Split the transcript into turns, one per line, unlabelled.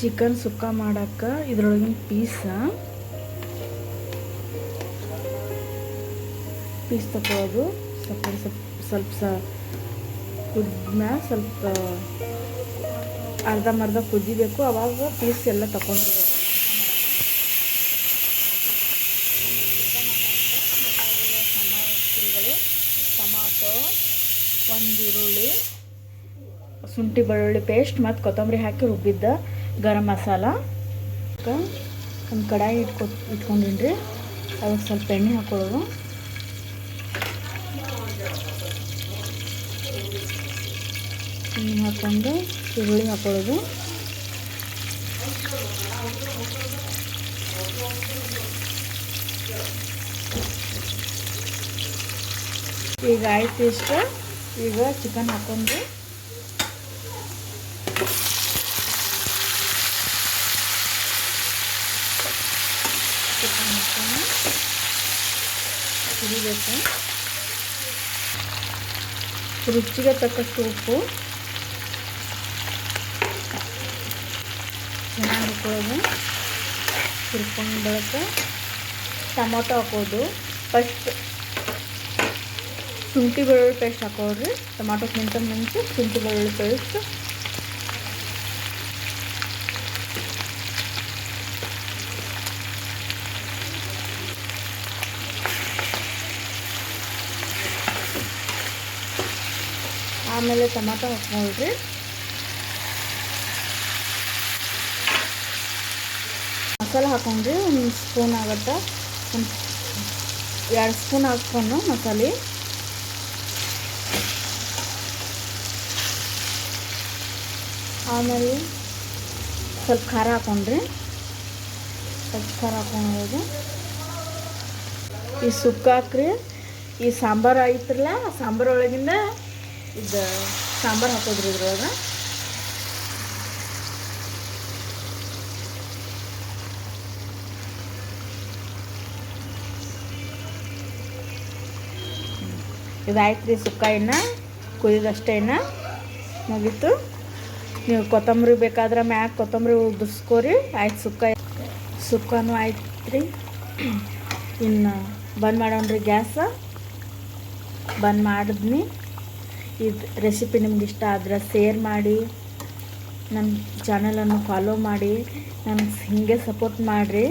Chicken ಸುಕ್ಕ ಮಾಡಕ್ಕೆ ಇದ್ರೊಳಗಿನ piece piece ತಗೊಳ್ಳೋದು ಸ್ವಲ್ಪ ಸ್ವಲ್ಪ ಸ್ವಲ್ಪ ಕುದ್ಮ್ಯಾ ಸ್ವಲ್ಪ ಸ್ವಲ್ಪ ಅರ್ಧಂಬರ್ಧ ಕುದಿಬೇಕು. ಅವಾಗ ಪೀಸ್ ಎಲ್ಲ ಸಾಮಗ್ರಿಗಳು ಟೊಮಾಟೊ ಒಂದು ಈರುಳ್ಳಿ, ಶುಂಠಿ, ಬೆಳ್ಳುಳ್ಳಿ ಪೇಸ್ಟ್ ಮತ್ತು ಕೊತ್ತಂಬರಿ ಹಾಕಿ ರುಬ್ಬಿದ್ದ. ಗರಂ ಮಸಾಲ. ಒಂದು ಕಡಾಯಿ ಇಟ್ಕೊ, ಇಟ್ಕೊಂಡಿನ್ರಿ. ಅದಕ್ಕೆ ಸ್ವಲ್ಪ ಎಣ್ಣೆ ಹಾಕೊಳ್ಳೋದು. ಎಣ್ಣೆ ಹಾಕ್ಕೊಂಡು ಈರುಳ್ಳಿ ಹಾಕೊಳ್ಳೋದು. ಈಗ ಆಯ್ತು ಇಷ್ಟ. ಈಗ ಚಿಕನ್ ಹಾಕೊಂಡು ಚಿಕನ್ ರುಚಿಗೆ ತಕ್ಕಷ್ಟು ಉಪ್ಪು. ಚೆನ್ನಾಗಿ ಹಾಕೊಳ್ಳೋದು ಹುರ್ಕೊಂಡು ಬಳಕ. ಟೊಮೊಟೊ ಹಾಕೋದು. ಫಸ್ಟ್ ಶುಂಠಿ ಬೆಳ್ಳುಳ್ಳಿ ಪೇಸ್ಟ್ ಹಾಕೋರಿ ಟೊಮಾಟೊಕ್ಕಿಂತ ಮುಂಚೆ ಶುಂಠಿ ಬೆಳ್ಳುಳ್ಳಿ ಪೇಸ್ಟ್. ಆಮೇಲೆ ಟೊಮಾಟೊ ಹಾಕ್ಕೊಳ್ರಿ ಮಸಾಲೆ ಹಾಕೊಂಡ್ರಿ, ಒಂದು ಸ್ಪೂನ್ ಆಗುತ್ತೆ? ಎರಡು ಸ್ಪೂನ್ ಹಾಕ್ಕೊಂಡು ಮಸಾಲೆ. ಆಮೇಲೆ ಸ್ವಲ್ಪ ಖಾರ ಹಾಕೊಂಡ್ರಿ. ಸ್ವಲ್ಪ ಖಾರ ಹಾಕೊಂಡು ಈ ಸುಕ್ಕ ಹಾಕ್ರಿ. ಈ ಸಾಂಬಾರು ಐತ್ರಲ್ಲ ಸಾಂಬಾರು ಒಳಗಿಂದ ಇದು ಸಾಂಬಾರು ಹಾಕೋದ್ರಿ ಇದ್ರೊಳಗೆ. ಇದಾಯ್ತು ರೀ ಸುಕ್ಕ ಇನ್ನು, ಕುದಿದಷ್ಟೇ ಇನ್ನು. ಮುಗೀತು. ನೀವು ಕೊತ್ತಂಬರಿ ಬೇಕಾದ್ರೆ ಮ್ಯಾಗ ಕೊತ್ತಂಬರಿ ಉದುರ್ಸ್ಕೋರಿ ಆಯ್ತು ಸುಕ್ಕ, ಸುಕ್ಕನೂ ಆಯ್ತು ರೀ ಇನ್ನು ಬಂದ್ ಮಾಡೋಣ್ರಿ ಗ್ಯಾಸ. ಬಂದ್ ಮಾಡಿದ್ನಿ. ಇದು ರೆಸಿಪಿ ನಿಮ್ಗೆ ಇಷ್ಟ ಆದ್ರೆ ಶೇರ್ ಮಾಡಿ ನಮ್ಮ ಚಾನಲನ್ನು ಫಾಲೋ ಮಾಡಿ ನಮ್ಗೆ ಹೀಗೆ ಸಪೋರ್ಟ್ ಮಾಡಿರಿ.